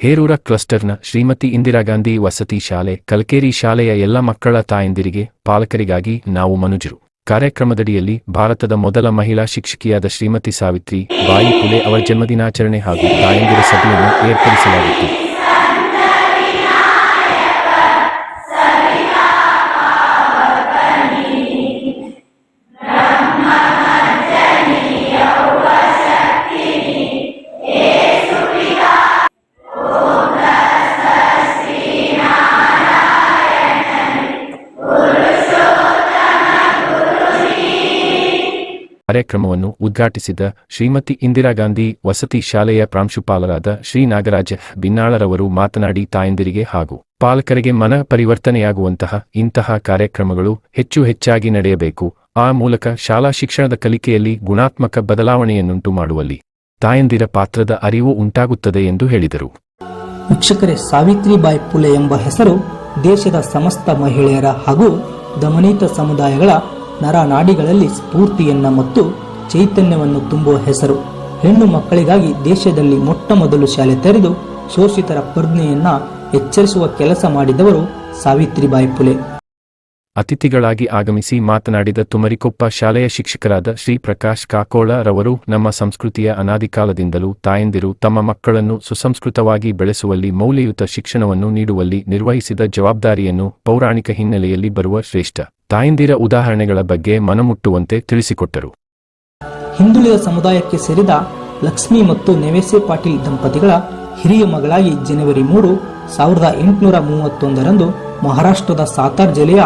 ಹೇರೂರ ಕ್ಲಸ್ಟರ್ನ ಶ್ರೀಮತಿ ಇಂದಿರಾಗಾಂಧಿ ವಸತಿ ಶಾಲೆ, ಕಲ್ಕೇರಿ ಶಾಲೆಯ ಎಲ್ಲ ಮಕ್ಕಳ ತಾಯಂದಿರಿಗೆ, ಪಾಲಕರಿಗಾಗಿ ನಾವು ಮನುಜರು. ಕಾರ್ಯಕ್ರಮದಡಿಯಲ್ಲಿ ಭಾರತದ ಮೊದಲ ಮಹಿಳಾ ಶಿಕ್ಷಕಿಯಾದ ಶ್ರೀಮತಿ ಸಾವಿತ್ರಿ, ಬಾಯಿ ಪುಲೆ ಅವರ ಜನ್ಮದಿನಾಚರಣೆ ಹಾಗೂ ತಾಯಂದಿರ ಸಭೆಯನ್ನು ಏರ್ಪಡಿಸಲಾಗಿತ್ತು. ಕಾರ್ಯಕ್ರಮವನ್ನು ಉದ್ಘಾಟಿಸಿದ ಶ್ರೀಮತಿ ಇಂದಿರಾಗಾಂಧಿ ವಸತಿ ಶಾಲೆಯ ಪ್ರಾಂಶುಪಾಲರಾದ ಶ್ರೀ ನಾಗರಾಜ ಬಿನ್ನಾಳರವರು ಮಾತನಾಡಿ, ತಾಯಂದಿರಿಗೆ ಹಾಗೂ ಪಾಲಕರಿಗೆ ಮನ ಪರಿವರ್ತನೆಯಾಗುವಂತಹ ಇಂತಹ ಕಾರ್ಯಕ್ರಮಗಳು ಹೆಚ್ಚು ಹೆಚ್ಚಾಗಿ ನಡೆಯಬೇಕು. ಆ ಮೂಲಕ ಶಾಲಾ ಶಿಕ್ಷಣದ ಕಲಿಕೆಯಲ್ಲಿ ಗುಣಾತ್ಮಕ ಬದಲಾವಣೆಯನ್ನುಂಟು ಮಾಡುವಲ್ಲಿ ತಾಯಂದಿರ ಪಾತ್ರದ ಅರಿವು ಉಂಟಾಗುತ್ತದೆ ಎಂದು ಹೇಳಿದರು. ವೀಕ್ಷಕರೇ, ಸಾವಿತ್ರಿಬಾಯಿ ಪುಲೆ ಎಂಬ ಹೆಸರು ದೇಶದ ಸಮಸ್ತ ಮಹಿಳೆಯರ ಹಾಗೂ ದಮನಿತ ಸಮುದಾಯಗಳ ನರನಾಡಿಗಳಲ್ಲಿ ಸ್ಫೂರ್ತಿಯನ್ನ ಮತ್ತು ಚೈತನ್ಯವನ್ನು ತುಂಬುವ ಹೆಸರು. ಹೆಣ್ಣು ಮಕ್ಕಳಿಗಾಗಿ ದೇಶದಲ್ಲಿ ಮೊಟ್ಟ ಮೊದಲು ಶಾಲೆ ತೆರೆದು ಶೋಷಿತರ ಪ್ರಜ್ಞೆಯನ್ನ ಎಚ್ಚರಿಸುವ ಕೆಲಸ ಮಾಡಿದವರು ಸಾವಿತ್ರಿಬಾಯಿ ಪುಲೆ ಅತಿಥಿಗಳಾಗಿ ಆಗಮಿಸಿ ಮಾತನಾಡಿದ ತುಮರಿಕೊಪ್ಪ ಶಾಲೆಯ ಶಿಕ್ಷಕರಾದ ಶ್ರೀ ಪ್ರಕಾಶ್ ಕಾಕೋಳ ರವರು, ನಮ್ಮ ಸಂಸ್ಕೃತಿಯ ಅನಾದಿಕಾಲದಿಂದಲೂ ತಾಯಂದಿರು ತಮ್ಮ ಮಕ್ಕಳನ್ನು ಸುಸಂಸ್ಕೃತವಾಗಿ ಬೆಳೆಸುವಲ್ಲಿ ಮೌಲ್ಯಯುತ ಶಿಕ್ಷಣವನ್ನು ನೀಡುವಲ್ಲಿ ನಿರ್ವಹಿಸಿದ ಜವಾಬ್ದಾರಿಯನ್ನು ಪೌರಾಣಿಕ ಹಿನ್ನೆಲೆಯಲ್ಲಿ ಬರುವ ಶ್ರೇಷ್ಠ. ತಾಯಂದಿರ ಉದಾಹರಣೆಗಳ ಬಗ್ಗೆ ಮನಮುಟ್ಟುವಂತೆ ತಿಳಿಸಿಕೊಟ್ಟರು. ಹಿಂದುಳಿದ ಸಮುದಾಯಕ್ಕೆ ಸೇರಿದ ಲಕ್ಷ್ಮಿ ಮತ್ತು ನೆವೇಸೆ ಪಾಟೀಲ್ ದಂಪತಿಗಳ ಹಿರಿಯ ಮಗಳಾಗಿ ಜನವರಿ ಮೂರು ಸಾವಿರದ ಎಂಟುನೂರ ಮೂವತ್ತೊಂದರಂದು ಮಹಾರಾಷ್ಟ್ರದ ಸಾತಾರ್ ಜಿಲ್ಲೆಯ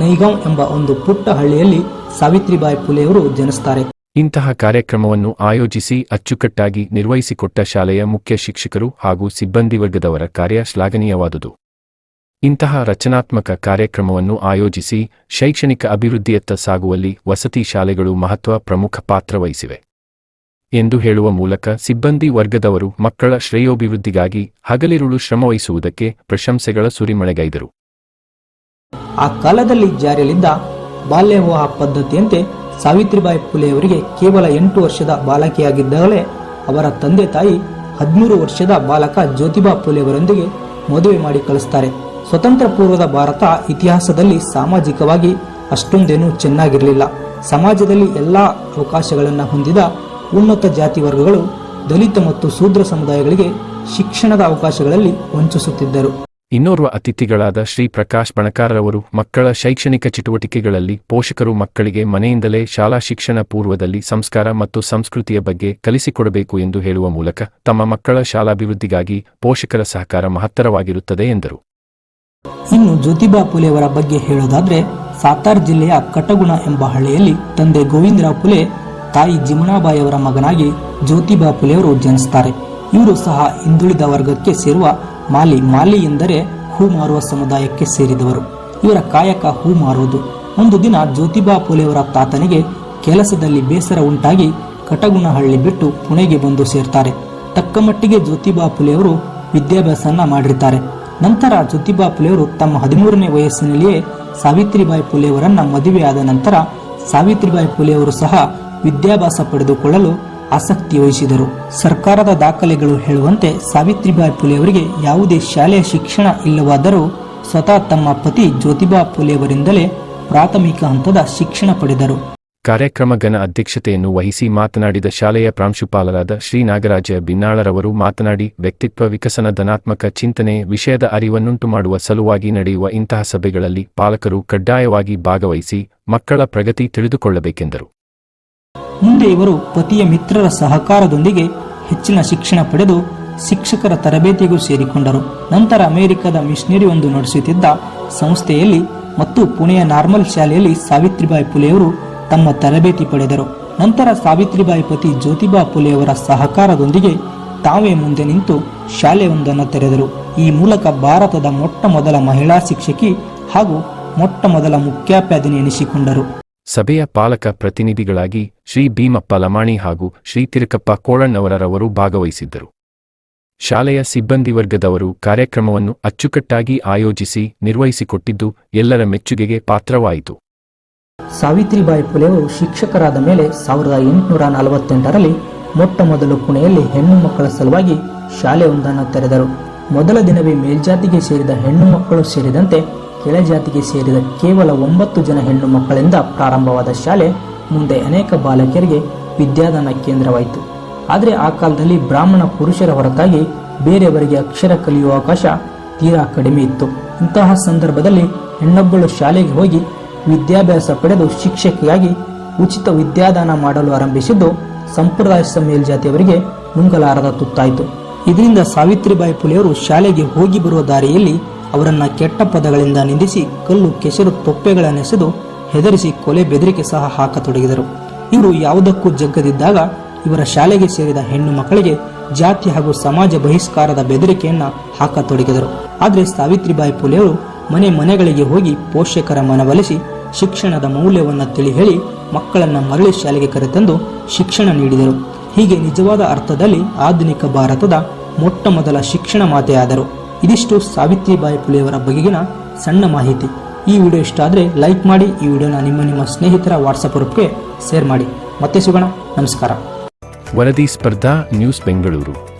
ನೈಗಾಂವ್ ಎಂಬ ಒಂದು ಪುಟ್ಟ ಹಳ್ಳಿಯಲ್ಲಿ ಸಾವಿತ್ರಿಬಾಯಿ ಪುಲೆಯವರು ಜನಿಸುತ್ತಾರೆ ಇಂತಹ ಕಾರ್ಯಕ್ರಮವನ್ನು ಆಯೋಜಿಸಿ ಅಚ್ಚುಕಟ್ಟಾಗಿ ನಿರ್ವಹಿಸಿಕೊಟ್ಟ ಶಾಲೆಯ ಮುಖ್ಯ ಶಿಕ್ಷಕರು ಹಾಗೂ ಸಿಬ್ಬಂದಿ ವರ್ಗದವರ ಕಾರ್ಯ ಶ್ಲಾಘನೀಯವಾದುದು. ಇಂತಹ ರಚನಾತ್ಮಕ ಕಾರ್ಯಕ್ರಮವನ್ನು ಆಯೋಜಿಸಿ ಶೈಕ್ಷಣಿಕ ಅಭಿವೃದ್ಧಿಯತ್ತ ಸಾಗುವಲ್ಲಿ ವಸತಿ ಶಾಲೆಗಳು ಮಹತ್ವ ಪ್ರಮುಖ ಪಾತ್ರ ವಹಿಸಿವೆ. ಎಂದು ಹೇಳುವ ಮೂಲಕ ಸಿಬ್ಬಂದಿ ವರ್ಗದವರು ಮಕ್ಕಳ ಶ್ರೇಯೋಭಿವೃದ್ಧಿಗಾಗಿ ಹಗಲಿರುಳು ಶ್ರಮವಹಿಸುವುದಕ್ಕೆ ಪ್ರಶಂಸೆಗಳ ಸುರಿಮಳೆಗೈದರು. ಆ ಕಾಲದಲ್ಲಿ ಜಾರಿಯಲ್ಲಿದ್ದ ಬಾಲ್ಯ ವಿವಾಹ ಪದ್ಧತಿಯಂತೆ ಸಾವಿತ್ರಿಬಾಯಿ ಫುಲೆಯವರಿಗೆ ಕೇವಲ ಎಂಟು ವರ್ಷದ ಬಾಲಕಿಯಾಗಿದ್ದಾಗಲೇ ಅವರ ತಂದೆ ತಾಯಿ ಹದಿಮೂರು ವರ್ಷದ ಬಾಲಕ ಜ್ಯೋತಿಬಾ ಫುಲೆಯವರೊಂದಿಗೆ ಮದುವೆ ಮಾಡಿ ಕಳಿಸ್ತಾರೆ. ಸ್ವತಂತ್ರ ಪೂರ್ವದ ಭಾರತ ಇತಿಹಾಸದಲ್ಲಿ ಸಾಮಾಜಿಕವಾಗಿ ಅಷ್ಟೊಂದೇನೂ ಚೆನ್ನಾಗಿರಲಿಲ್ಲ. ಸಮಾಜದಲ್ಲಿ ಎಲ್ಲಾ ಅವಕಾಶಗಳನ್ನು ಹೊಂದಿದ ಉನ್ನತ ಜಾತಿ ವರ್ಗಗಳು ದಲಿತ ಮತ್ತು ಶೂದ್ರ ಸಮುದಾಯಗಳಿಗೆ ಶಿಕ್ಷಣದ ಅವಕಾಶಗಳಲ್ಲಿ ವಂಚಿಸುತ್ತಿದ್ದರು. ಇನ್ನೋರ್ವ ಅತಿಥಿಗಳಾದ ಶ್ರೀ ಪ್ರಕಾಶ್ ಬಣಕಾರರವರು ಮಕ್ಕಳ ಶೈಕ್ಷಣಿಕ ಚಟುವಟಿಕೆಗಳಲ್ಲಿ ಪೋಷಕರು ಮಕ್ಕಳಿಗೆ ಮನೆಯಿಂದಲೇ ಶಾಲಾ ಶಿಕ್ಷಣ ಪೂರ್ವದಲ್ಲಿ ಸಂಸ್ಕಾರ ಮತ್ತು ಸಂಸ್ಕೃತಿಯ ಬಗ್ಗೆ ಕಲಿಸಿಕೊಡಬೇಕು ಎಂದು ಹೇಳುವ ಮೂಲಕ ತಮ್ಮ ಮಕ್ಕಳ ಶಾಲಾಭಿವೃದ್ಧಿಗಾಗಿ ಪೋಷಕರ ಸಹಕಾರ ಮಹತ್ತರವಾಗಿರುತ್ತದೆ ಎಂದರು. ಇನ್ನು ಜ್ಯೋತಿಬಾ ಪುಲೆಯವರ ಬಗ್ಗೆ ಹೇಳೋದಾದ್ರೆ, ಸಾತಾರ್ ಜಿಲ್ಲೆಯ ಕಟಗುಣ ಎಂಬ ಹಳ್ಳಿಯಲ್ಲಿ ತಂದೆ ಗೋವಿಂದರಾವ್ ಪುಲೆ, ತಾಯಿ ಜಿಮುಣಾಬಾಯಿಯವರ ಮಗನಾಗಿ ಜ್ಯೋತಿಬಾ ಪುಲೆಯವರು ಜನಿಸ್ತಾರೆ. ಇವರು ಸಹ ಹಿಂದುಳಿದ ವರ್ಗಕ್ಕೆ ಸೇರುವ ಮಾಲಿ ಮಾಲಿ ಎಂದರೆ ಹೂ ಮಾರುವ ಸಮುದಾಯಕ್ಕೆ ಸೇರಿದವರು. ಇವರ ಕಾಯಕ ಹೂ ಮಾರುವುದು. ಒಂದು ದಿನ ಜ್ಯೋತಿಬಾ ಪುಲೆಯವರ ತಾತನಿಗೆ ಕೆಲಸದಲ್ಲಿ ಬೇಸರ ಉಂಟಾಗಿ ಕಟಗುಣಹಳ್ಳಿ ಬಿಟ್ಟು ಪುಣೆಗೆ ಬಂದು ಸೇರ್ತಾರೆ. ತಕ್ಕಮಟ್ಟಿಗೆ ಜ್ಯೋತಿಬಾ ಪುಲೆಯವರು ವಿದ್ಯಾಭ್ಯಾಸನ ಮಾಡಿರ್ತಾರೆ. ನಂತರ ಜ್ಯೋತಿಬಾ ಪುಲೆಯವರು ತಮ್ಮ ಹದಿಮೂರನೇ ವಯಸ್ಸಿನಲ್ಲಿಯೇ ಸಾವಿತ್ರಿಬಾಯಿ ಪುಲೆಯವರನ್ನ ಮದುವೆಯಾದ ನಂತರ ಸಾವಿತ್ರಿಬಾಯಿ ಪುಲೆಯವರು ಸಹ ವಿದ್ಯಾಭ್ಯಾಸ ಪಡೆದುಕೊಳ್ಳಲು ಆಸಕ್ತಿ ವಹಿಸಿದರು. ಸರ್ಕಾರದ ದಾಖಲೆಗಳು ಹೇಳುವಂತೆ ಸಾವಿತ್ರಿಬಾಯಿ ಪುಲೆಯವರಿಗೆ ಯಾವುದೇ ಶಾಲೆಯ ಶಿಕ್ಷಣ ಇಲ್ಲವಾದರೂ ಸ್ವತಃ ತಮ್ಮ ಪತಿ ಜ್ಯೋತಿಬಾ ಪುಲೆಯವರಿಂದಲೇ ಪ್ರಾಥಮಿಕ ಹಂತದ ಶಿಕ್ಷಣ ಪಡೆದರು. ಕಾರ್ಯಕ್ರಮ ಘನ ಅಧ್ಯಕ್ಷತೆಯನ್ನು ವಹಿಸಿ ಮಾತನಾಡಿದ ಶಾಲೆಯ ಪ್ರಾಂಶುಪಾಲರಾದ ಶ್ರೀ ನಾಗರಾಜ ಬಿನ್ನಾಳರವರು ಮಾತನಾಡಿ, ವ್ಯಕ್ತಿತ್ವ ವಿಕಸನ ಧನಾತ್ಮಕ ಚಿಂತನೆ ವಿಷಯದ ಅರಿವನ್ನುಂಟು ಮಾಡುವ ಸಲುವಾಗಿ ನಡೆಯುವ ಇಂತಹ ಸಭೆಗಳಲ್ಲಿ ಪಾಲಕರು ಕಡ್ಡಾಯವಾಗಿ ಭಾಗವಹಿಸಿ ಮಕ್ಕಳ ಪ್ರಗತಿ ತಿಳಿದುಕೊಳ್ಳಬೇಕೆಂದರು. ಮುಂದೆ ಇವರು ಪತಿಯ ಮಿತ್ರರ ಸಹಕಾರದೊಂದಿಗೆ ಹೆಚ್ಚಿನ ಶಿಕ್ಷಣ ಪಡೆದು ಶಿಕ್ಷಕರ ತರಬೇತಿಗೂ ಸೇರಿಕೊಂಡರು. ನಂತರ ಅಮೆರಿಕದ ಮಿಷನರಿ ಒಂದು ನಡೆಸುತ್ತಿದ್ದ ಸಂಸ್ಥೆಯಲ್ಲಿ ಮತ್ತು ಪುಣೆಯ ನಾರ್ಮಲ್ ಶಾಲೆಯಲ್ಲಿ ಸಾವಿತ್ರಿಬಾಯಿ ಪುಲೆಯವರು ತಮ್ಮ ತರಬೇತಿ ಪಡೆದರು. ನಂತರ ಸಾವಿತ್ರಿಬಾಯಿ ಪತಿ ಜ್ಯೋತಿಬಾ ಪುಲೆಯವರ ಸಹಕಾರದೊಂದಿಗೆ ತಾವೇ ಮುಂದೆ ನಿಂತು ಶಾಲೆಯೊಂದನ್ನು ತೆರೆದರು. ಈ ಮೂಲಕ ಭಾರತದ ಮೊಟ್ಟ ಮೊದಲ ಮಹಿಳಾ ಶಿಕ್ಷಕಿ ಹಾಗೂ ಮೊಟ್ಟ ಮೊದಲ ಮುಖ್ಯಾಪ್ಯಾಧಿನಿ ಎನಿಸಿಕೊಂಡರು. ಸಭೆಯ ಪಾಲಕ ಪ್ರತಿನಿಧಿಗಳಾಗಿ ಶ್ರೀ ಭೀಮಪ್ಪ ಲಮಾಣಿ ಹಾಗೂ ಶ್ರೀ ತಿರುಕಪ್ಪ ಕೋಳಣ್ಣವರರವರು ಭಾಗವಹಿಸಿದ್ದರು. ಶಾಲೆಯ ಸಿಬ್ಬಂದಿ ವರ್ಗದವರು ಕಾರ್ಯಕ್ರಮವನ್ನು ಅಚ್ಚುಕಟ್ಟಾಗಿ ಆಯೋಜಿಸಿ ನಿರ್ವಹಿಸಿಕೊಟ್ಟಿದ್ದು ಎಲ್ಲರ ಮೆಚ್ಚುಗೆಗೆ ಪಾತ್ರವಾಯಿತು. ಸಾವಿತ್ರಿಬಾಯಿ ಫುಲೆಯು ಶಿಕ್ಷಕರಾದ ಮೇಲೆ ಸಾವಿರದ ಎಂಟುನೂರ ನಲವತ್ತೆಂಟರಲ್ಲಿ ಮೊಟ್ಟ ಮೊದಲು ಪುಣೆಯಲ್ಲಿ ಹೆಣ್ಣು ಮಕ್ಕಳ ಸಲುವಾಗಿ ಶಾಲೆಯೊಂದನ್ನು ತೆರೆದರು. ಮೊದಲ ದಿನವೇ ಮೇಲ್ಜಾತಿಗೆ ಸೇರಿದ ಹೆಣ್ಣು ಮಕ್ಕಳು ಸೇರಿದಂತೆ ಕೆಳಜಾತಿಗೆ ಸೇರಿದ ಕೇವಲ ಒಂಬತ್ತು ಜನ ಹೆಣ್ಣು ಮಕ್ಕಳಿಂದ ಪ್ರಾರಂಭವಾದ ಶಾಲೆ ಮುಂದೆ ಅನೇಕ ಬಾಲಕಿಯರಿಗೆ ವಿದ್ಯಾದಾನ ಕೇಂದ್ರವಾಯಿತು. ಆದರೆ ಆ ಕಾಲದಲ್ಲಿ ಬ್ರಾಹ್ಮಣ ಪುರುಷರ ಹೊರತಾಗಿ ಬೇರೆಯವರಿಗೆ ಅಕ್ಷರ ಕಲಿಯುವ ಅವಕಾಶ ತೀರಾ ಕಡಿಮೆ ಇತ್ತು. ಇಂತಹ ಸಂದರ್ಭದಲ್ಲಿ ಹೆಣ್ಣೊಬ್ಬಳು ಶಾಲೆಗೆ ಹೋಗಿ ವಿದ್ಯಾಭ್ಯಾಸ ಪಡೆದು ಶಿಕ್ಷಕಿಯಾಗಿ ಉಚಿತ ವಿದ್ಯಾದಾನ ಮಾಡಲು ಆರಂಭಿಸಿದ್ದು, ಸಂಪ್ರದಾಯ ಮೇಲ್ಜಾತಿಯವರಿಗೆ ನುಂಗಲಾರದ ತುತ್ತಾಯಿತು. ಇದರಿಂದ ಸಾವಿತ್ರಿಬಾಯಿ ಪುಲೆಯವರು ಶಾಲೆಗೆ ಹೋಗಿ ಬರುವ ದಾರಿಯಲ್ಲಿ ಅವರನ್ನ ಕೆಟ್ಟ ಪದಗಳಿಂದ ನಿಂದಿಸಿ ಕಲ್ಲು, ಕೆಸರು, ತೊಪ್ಪೆಗಳನ್ನೆಸೆದು ಹೆದರಿಸಿ ಕೊಲೆ ಬೆದರಿಕೆ ಸಹ ಹಾಕತೊಡಗಿದರು. ಇವರು ಯಾವುದಕ್ಕೂ ಜಗ್ಗದಿದ್ದಾಗ ಇವರ ಶಾಲೆಗೆ ಸೇರಿದ ಹೆಣ್ಣು ಮಕ್ಕಳಿಗೆ ಜಾತಿ ಹಾಗೂ ಸಮಾಜ ಬಹಿಷ್ಕಾರದ ಬೆದರಿಕೆಯನ್ನ ಹಾಕತೊಡಗಿದರು. ಆದರೆ ಸಾವಿತ್ರಿಬಾಯಿ ಪುಲೆಯವರು ಮನೆ ಮನೆಗಳಿಗೆ ಹೋಗಿ ಪೋಷಕರ ಮನವೊಲಿಸಿ ಶಿಕ್ಷಣದ ಮೌಲ್ಯವನ್ನು ತಿಳಿ ಹೇಳಿ ಮಕ್ಕಳನ್ನು ಮರಳಿ ಶಾಲೆಗೆ ಕರೆತಂದು ಶಿಕ್ಷಣ ನೀಡಿದರು. ಹೀಗೆ ನಿಜವಾದ ಅರ್ಥದಲ್ಲಿ ಆಧುನಿಕ ಭಾರತದ ಮೊಟ್ಟ ಮೊದಲ ಶಿಕ್ಷಣ ಮಾತೆಯಾದರು. ಇದಿಷ್ಟು ಸಾವಿತ್ರಿಬಾಯಿ ಪುಲೆಯವರ ಬಗೆಗಿನ ಸಣ್ಣ ಮಾಹಿತಿ. ಈ ವಿಡಿಯೋ ಇಷ್ಟ ಆದರೆ ಲೈಕ್ ಮಾಡಿ, ಈ ವಿಡಿಯೋನ ನಿಮ್ಮ ನಿಮ್ಮ ಸ್ನೇಹಿತರ ವಾಟ್ಸಪ್ ಗ್ರೂಪ್ಗೆ ಶೇರ್ ಮಾಡಿ. ಮತ್ತೆ ಸಿಗೋಣ. ನಮಸ್ಕಾರ. ವರದಿ ಸ್ಪರ್ಧಾ, ನ್ಯೂಸ್ ಬೆಂಗಳೂರು.